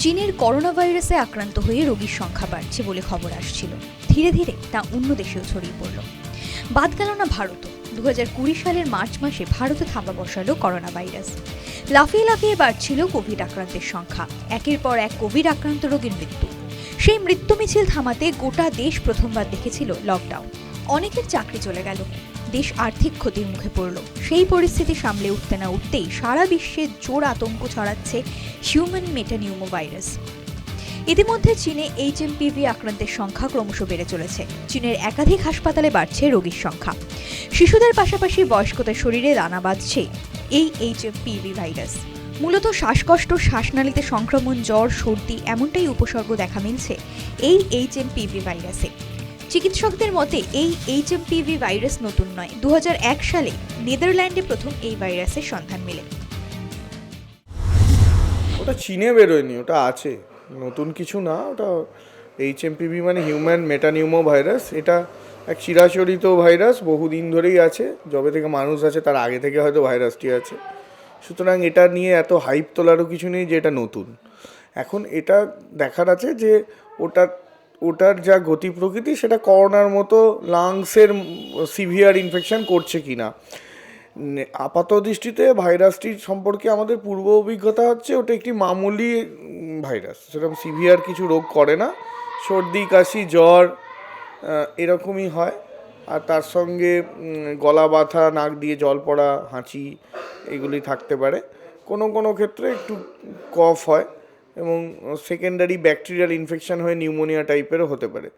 চীনের করোনা ভাইরাসে আক্রান্ত হয়ে রোগীর সংখ্যা বাড়ছে বলে খবর আসছিল। ধীরে ধীরে তা অন্য দেশেও ছড়িয়ে পড়ল। বাদ গেল না ভারতও। দু সালের মার্চ মাসে ভারতে থাবা বসালো করোনা ভাইরাস লাফিয়ে লাফিয়ে বাড়ছিল কোভিড আক্রান্তের সংখ্যা। একের পর এক কোভিড আক্রান্ত রোগীর মৃত্যু। সেই মৃত্যু মিছিল থামাতে গোটা দেশ প্রথমবার দেখেছিল লকডাউন অনেকের চাকরি চলে গেল। দেশ আর্থিক ক্ষতির মুখে পড়ল। সেই পরিস্থিতি সামলে উঠতে না উঠতেই সারা বিশ্বে জোর আতঙ্ক ছড়াচ্ছে হিউম্যান মেটানিউমো ভাইরাস ইতিমধ্যে চীনে এইচ এইচএমপিভি আক্রান্তের সংখ্যা ক্রমশ বেড়ে চলেছে। চীনের একাধিক হাসপাতালে বাড়ছে রোগীর সংখ্যা। শিশুদের পাশাপাশি বয়স্কদের শরীরে দানা বাঁধছে এই এইচ এইচএমপিভি ভাইরাস মূলত শ্বাসকষ্ট, শ্বাসনালীতে সংক্রমণ, জ্বর, সর্দি এমনটাই উপসর্গ দেখা মিলছে এই এইচ এইচএমপিভি ভাইরাসে চিকিৎসকদের মতে, এই এইচএমপিভি ভাইরাস নতুন নয়। দু সালে নেদারল্যান্ডে প্রথম এই ভাইরাসের সন্ধান মেলে। ওটা চীনে বেরোয়নি, ওটা আছে। নতুন কিছু না, ওটা এইচ এমপিভি মানে হিউম্যান মেটানিউমো ভাইরাস এটা এক চিরাচরিত ভাইরাস, বহুদিন ধরেই আছে। যবে থেকে মানুষ আছে, তার আগে থেকে হয়তো ভাইরাসটি আছে। সুতরাং এটা নিয়ে এত হাইপ তোলারও কিছু নেই যে এটা নতুন। এখন এটা দেখার আছে যে ওটা ওটার যা গতি প্রকৃতি, সেটা করোনার মতো লাংসের সিভিয়ার ইনফেকশন করছে কি না, আপাত দৃষ্টিতে ভাইরাসটির সম্পর্কে আমাদের পূর্ব অভিজ্ঞতা হচ্ছে, ওটা একটি মামুলি ভাইরাস সেরকম সিভিয়ার কিছু রোগ করে না। সর্দি, কাশি, জ্বর এরকমই হয়। আর তার সঙ্গে গলা বাথা নাক দিয়ে জল পড়া, হাঁচি, এগুলি থাকতে পারে। কোনো কোনো ক্ষেত্রে একটু কফ হয়। এবং সেকেন্ডারি ব্যাকটেরিয়াল ইনফেকশন হয়ে নিউমোনিয়া টাইপেরও হতে পারে।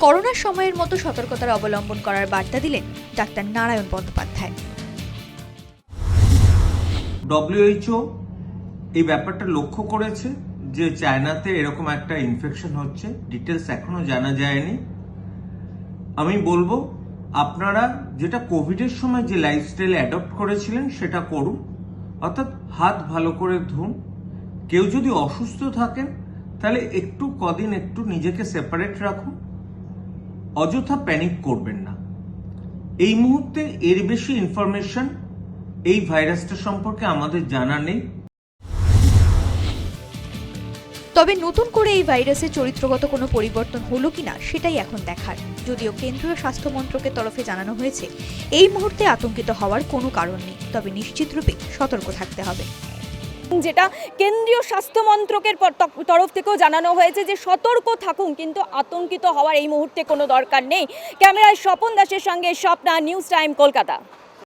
করোনার সময়ের মতো সতর্কতার অবলম্বন করার বার্তা দিলেন ডাক্তার নারায়ণ বন্দ্যোপাধ্যায়। ডব্লিউএইচও এই ব্যাপারটা লক্ষ্য করেছে যে চায়নাতে এরকম একটা ইনফেকশন হচ্ছে। ডিটেলস এখনও জানা যায়নি। আমি বলব আপনারা যেটা কোভিডের সময় যে লাইফস্টাইল অ্যাডপ্ট করেছিলেন সেটা করুন। অর্থাৎ হাত ভালো করে ধুন। কেউ যদি অসুস্থ থাকেন, তাহলে একটু কদিন একটু নিজেকে সেপারেট রাখুন। অযথা প্যানিক করবেন না। এই মুহূর্তে এর বেশি ইনফরমেশন এই ভাইরাসটা সম্পর্কে আমাদের জানা নেই। তবে নতুন করে এই ভাইরাসের চরিত্রগত কোনো পরিবর্তন হলো কিনা সেটাই এখন দেখার। যদিও কেন্দ্রীয় স্বাস্থ্য মন্ত্রকের তরফে জানানো হয়েছে, এই মুহূর্তে আতঙ্কিত হওয়ার কোনো কারণ নেই, তবে নিশ্চিতরূপে সতর্ক থাকতে হবে। যেটা কেন্দ্রীয় স্বাস্থ্য মন্ত্রকের তরফ থেকেও জানানো হয়েছে যে সতর্ক থাকুন, কিন্তু আতঙ্কিত হওয়ার এই মুহূর্তে কোনো দরকার নেই। ক্যামেরায় স্বপন দাসের সঙ্গে স্বপ্না, নিউজ টাইম, কলকাতা।